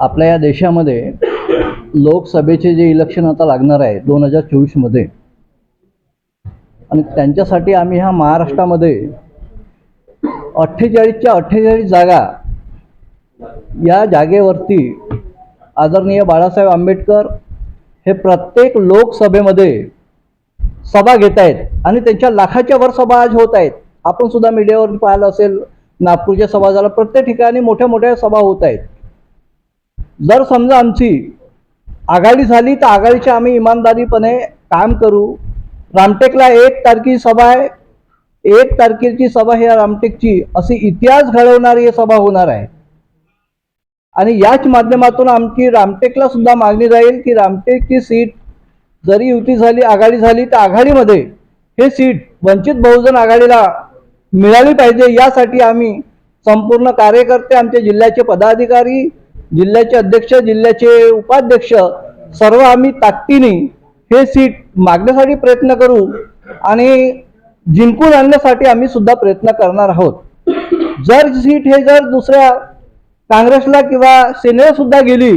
आपल्या या देशामध्ये लोकसभेचे जे इलेक्शन आता लागणार आहे दोन हजार चोवीसमध्ये आणि त्यांच्यासाठी आम्ही ह्या महाराष्ट्रामध्ये अठ्ठेचाळीसच्या अठ्ठेचाळीस जागा या जागेवरती आदरणीय बाळासाहेब आंबेडकर हे प्रत्येक लोकसभेमध्ये सभा घेत आहेत आणि त्यांच्या लाखाच्या वर सभा आज होत आहेत. आपण सुद्धा मीडियावर पाहिलं असेल नागपूरच्या सभा झाला प्रत्येक ठिकाणी मोठ्या मोठ्या सभा होत आहेत. जर समजा आमची आघाडी झाली तर आघाडीच्या आम्ही इमानदारीपणे काम करू. रामटेकला एक तारखी सभा आहे. एक तारखेची सभा ही रामटेकची. अशी इतिहास घडवणारी ही सभा होणार आहे. आणि याच माध्यमातून आमची रामटेकला सुद्धा मागणी राहील की रामटेकची सीट जरी युती झाली आघाडी झाली तर आघाडीमध्ये हे सीट वंचित बहुजन आघाडीला मिळाली पाहिजे. यासाठी आम्ही संपूर्ण कार्यकर्ते आमचे जिल्ह्याचे पदाधिकारी जिल्ह्याचे अध्यक्ष जिल्ह्याचे उपाध्यक्ष सर्व आम्ही ताकदीने हे सीट मागण्यासाठी प्रयत्न करू आणि जिंकून आणण्यासाठी आम्ही सुद्धा प्रयत्न करणार आहोत. जर सीट हे जर दुसऱ्या काँग्रेसला किंवा सेनेला सुद्धा गेली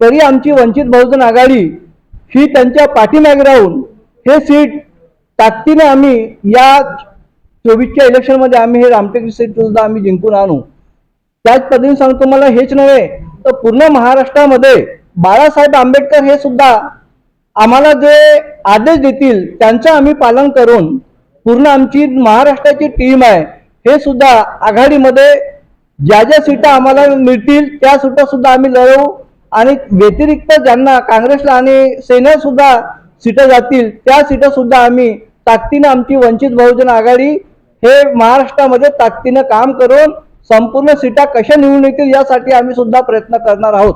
तरी आमची वंचित बहुजन आघाडी ही त्यांच्या पाठीमागे राहून हे सीट ताकदीने आम्ही या चोवीसच्या इलेक्शनमध्ये आम्ही हे रामटेक सीट सुद्धा आम्ही जिंकून आणू. त्याच पद्धतीने सांगतो मला हेच नव्हे तर पूर्ण महाराष्ट्रामध्ये बाळासाहेब आंबेडकर हे सुद्धा आम्हाला जे आदेश देतील त्यांचं आम्ही पालन करून पूर्ण आमची महाराष्ट्राची टीम आहे हे सुद्धा आघाडीमध्ये ज्या ज्या सीटा आम्हाला मिळतील त्या सीटा सुद्धा आम्ही लढवू. आणि व्यतिरिक्त ज्यांना काँग्रेसला आणि सेनेला सुद्धा सीटं जातील त्या सीटा सुद्धा आम्ही ताकदीनं आमची वंचित बहुजन आघाडी हे महाराष्ट्रामध्ये ताकदीनं काम करून संपूर्ण सीटा कशा निवडून येतील यासाठी आम्ही सुद्धा प्रयत्न करणार आहोत.